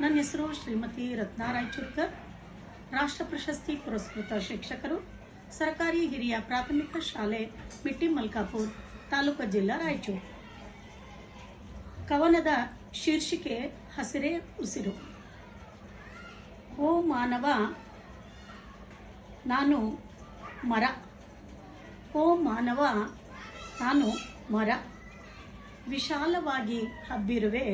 ನನ್ನ ಹೆಸರು ಶ್ರೀಮತಿ ರತ್ನಾ ರಾಯಚೂರ್ಕರ್ ರಾಷ್ಟ್ರ ಪ್ರಶಸ್ತಿ ಪುರಸ್ಕೃತ ಶಿಕ್ಷಕರು, ಸರ್ಕಾರಿ ಹಿರಿಯ ಪ್ರಾಥಮಿಕ ಶಾಲೆ ಮಿಟ್ಟಿ ಮಲ್ಕಾಪುರ್, ತಾಲೂಕು ಜಿಲ್ಲಾ ರಾಯಚೂರು. ಕವನದ ಶೀರ್ಷಿಕೆ ಹಸಿರೇ ಉಸಿರು. ಓ ಮಾನವ, ನಾನು ಮರ. ಓ ಮಾನವ, ನಾನು ಮರ. ವಿಶಾಲವಾಗಿ ಹಬ್ಬಿರುವೆ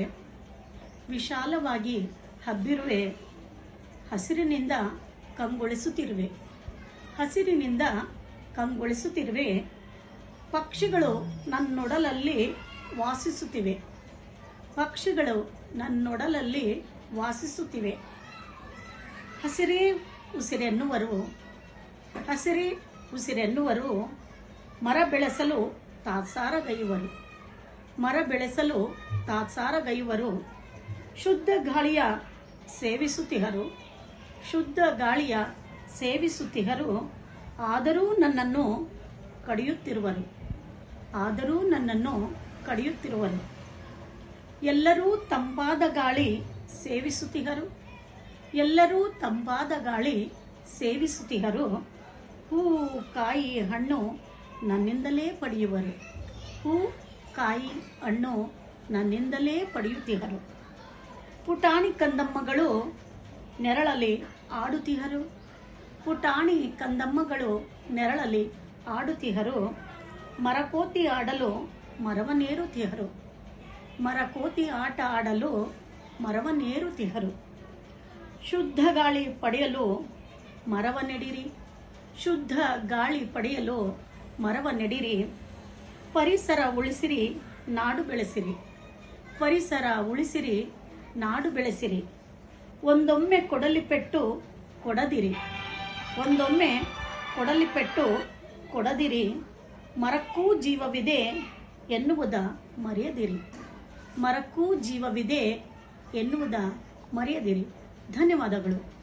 ವಿಶಾಲವಾಗಿ ಹಬ್ಬಿರುವೆ, ಹಸಿರಿನಿಂದ ಕಂಗೊಳಿಸುತ್ತಿರುವೆ. ಹಸಿರಿನಿಂದ ಕಂಗೊಳಿಸುತ್ತಿರುವೆ, ಪಕ್ಷಿಗಳು ನನ್ನೊಡಲಲ್ಲಿ ವಾಸಿಸುತ್ತಿವೆ. ಪಕ್ಷಿಗಳು ನನ್ನೊಡಲಲ್ಲಿ ವಾಸಿಸುತ್ತಿವೆ. ಹಸಿರೇ ಉಸಿರೆನ್ನುವರು ಹಸಿರೇ ಉಸಿರೆನ್ನುವರು ಮರ ಬೆಳೆಸಲು ತಾತ್ಸಾರಗೈಯುವರು ಮರ ಬೆಳೆಸಲು ತಾತ್ಸಾರಗೈಯುವರು ಶುದ್ಧ ಗಾಳಿಯ ಸೇವಿಸುತ್ತಿಹರು, ಶುದ್ಧ ಗಾಳಿಯ ಸೇವಿಸುತ್ತಿಹರು, ಆದರೂ ನನ್ನನ್ನು ಕಡಿಯುತ್ತಿರುವರು. ಆದರೂ ನನ್ನನ್ನು ಕಡಿಯುತ್ತಿರುವರು. ಎಲ್ಲರೂ ತಂಪಾದ ಗಾಳಿ ಸೇವಿಸುತ್ತಿಹರು, ಎಲ್ಲರೂ ತಂಪಾದ ಗಾಳಿ ಸೇವಿಸುತ್ತಿಹರು. ಹೂ, ಕಾಯಿ, ಹಣ್ಣು ನನ್ನಿಂದಲೇ ಪಡೆಯುವರು. ಹೂ, ಕಾಯಿ, ಹಣ್ಣು ನನ್ನಿಂದಲೇ ಪಡೆಯುತ್ತಿಹರು. ಪುಟಾಣಿ ಕಂದಮ್ಮಗಳು ನೆರಳಲ್ಲಿ ಆಡುತ್ತಿಹರು ಪುಟಾಣಿ ಕಂದಮ್ಮಗಳು ನೆರಳಲ್ಲಿ ಆಡುತ್ತಿಹರು ಮರಕೋತಿ ಆಡಲು ಮರವನೇರುತ್ತಿಹರು ಮರಕೋತಿ ಆಟ ಆಡಲು ಮರವನೇರುತ್ತಿಹರು ಶುದ್ಧ ಗಾಳಿ ಪಡೆಯಲು ಮರವ ನೆಡಿರಿ ಶುದ್ಧ ಗಾಳಿ ಪಡೆಯಲು ಮರವ ನೆಡಿರಿ ಪರಿಸರ ಉಳಿಸಿರಿ, ನಾಡು ಬೆಳೆಸಿರಿ. ಪರಿಸರ ಉಳಿಸಿರಿ ನಾಡು ಬೆಳೆಸಿರಿ. ಒಂದೊಮ್ಮೆ ಕೊಡಲಿ ಪೆಟ್ಟು ಕೊಡದಿರಿ. ಒಂದೊಮ್ಮೆ ಕೊಡಲಿ ಪೆಟ್ಟು ಕೊಡದಿರಿ. ಮರಕ್ಕೂ ಜೀವವಿದೆ ಎನ್ನುವುದ ಮರೆಯದಿರಿ. ಮರಕ್ಕೂ ಜೀವವಿದೆ ಎನ್ನುವುದ ಮರೆಯದಿರಿ. ಧನ್ಯವಾದಗಳು.